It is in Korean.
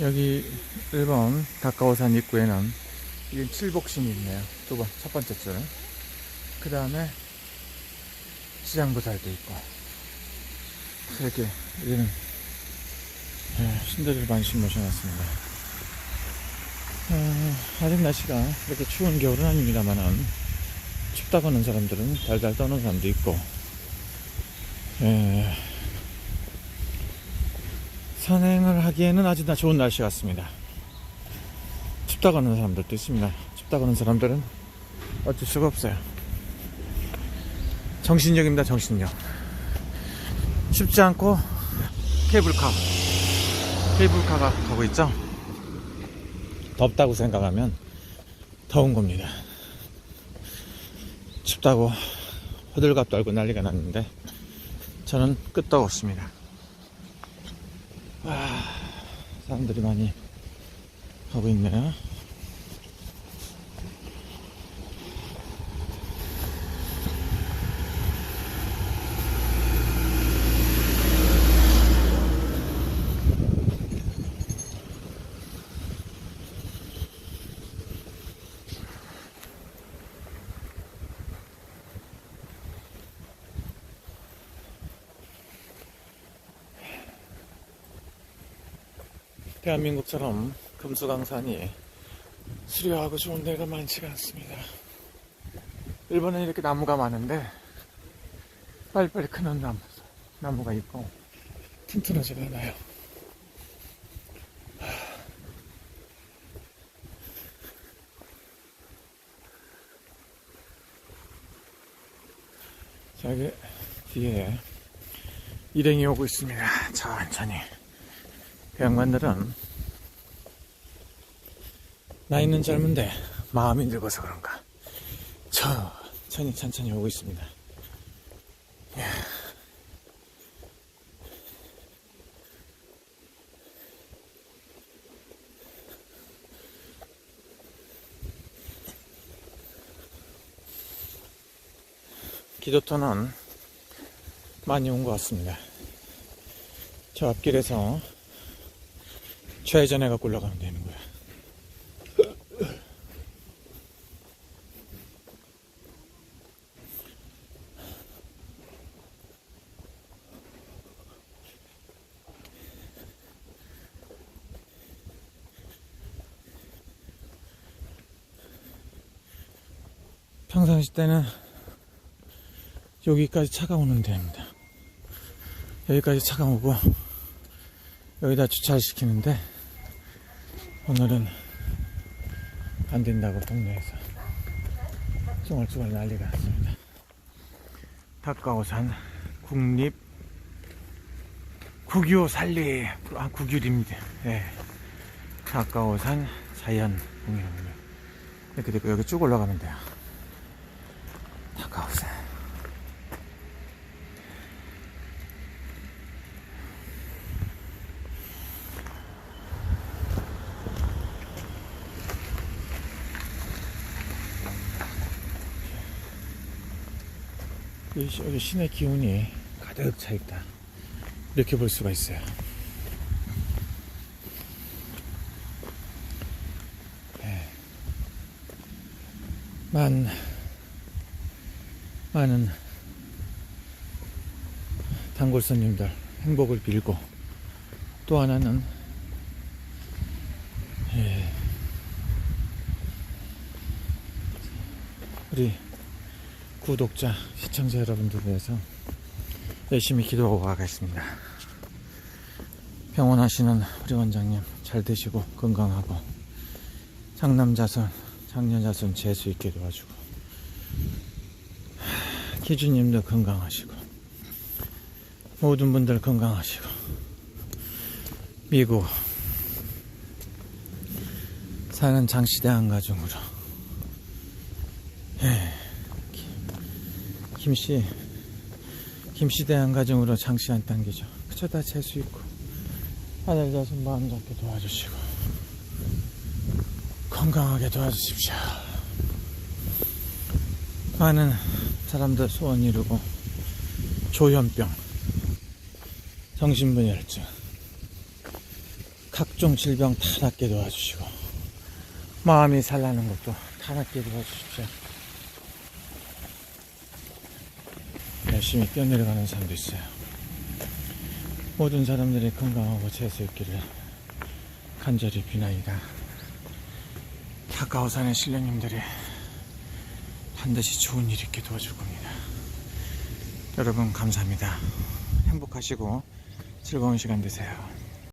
여기 일본 다카오산 입구에는 이 칠복신이 있네요. 두 번, 첫 번째 줄. 그 다음에 시장보살도 있고. 이렇게, 여기는, 예, 신들을 많이 모셔놨습니다. 어, 아직 날씨가 이렇게 추운 겨울은 아닙니다만은, 춥다고 하는 사람들은 달달 떠는 사람도 있고, 예, 산행을 하기에는 아주 나 좋은 날씨 같습니다. 춥다고 하는 사람들도 있습니다. 춥다고 하는 사람들은 어쩔 수가 없어요. 정신력입니다, 정신력. 춥지 않고 케이블카, 케이블카가 가고 있죠? 덥다고 생각하면 더운 겁니다. 춥다고 호들갑 떨고 난리가 났는데 저는 끄떡 없습니다. 와, 사람들이 많이 가고 있네요. 대한민국처럼 금수강산이 수려하고 좋은 데가 많지가 않습니다. 일본은 이렇게 나무가 많은데 빨리빨리 크는 나무, 나무가 있고 튼튼하지가 않아요. 저기 뒤에 일행이 오고 있습니다. 천천히. 그 양반들은 나이는 젊은데 마음이 늙어서 그런가 천천히 천천히 오고 있습니다. 이야. 기도터는 많이 온 것 같습니다. 저 앞길에서 좌회전해 갖고 올라가면 되는 거야. 평상시 때는 여기까지 차가 오는 데입니다. 여기까지 차가 오고 여기다 주차를 시키는데 오늘은 안 된다고 동네에서 쫑알쫑알 난리가 났습니다. 닭가오산 국립 국유 산리 아 국유입니다. 예. 닭가오산 자연 공연입니다. 이렇게 되고 여기 쭉 올라가면 돼요. 닭가오산 여기 시내 기운이 가득 차 있다. 이렇게 볼 수가 있어요. 네. 많, 많은 단골 손님들 행복을 빌고 또 하나는 예, 우리 구독자, 시청자 여러분들 위해서 열심히 기도하고 가겠습니다. 병원하시는 우리 원장님 잘 되시고 건강하고 장남자손, 장녀자손 재수 있게 도와주고 하, 기주님도 건강하시고 모든 분들 건강하시고 미국 사는 장시대 한 가정으로 예. 김씨, 김씨대한 가정으로 장씨 한 단계죠. 그저 다 재수 있고, 아들 자손 마음 잡게 도와주시고, 건강하게 도와주십시오. 많은 사람들 소원 이루고, 조현병, 정신분열증, 각종 질병 다 낫게 도와주시고 마음이 살라는 것도 다 낫게 도와주십시오. 열심히 뛰어내려가는 사람도 있어요. 모든 사람들이 건강하고 재수 있기를 간절히 비나이다. 가까우산의 신령님들이 반드시 좋은 일 있게 도와줄 겁니다. 여러분 감사합니다. 행복하시고 즐거운 시간 되세요.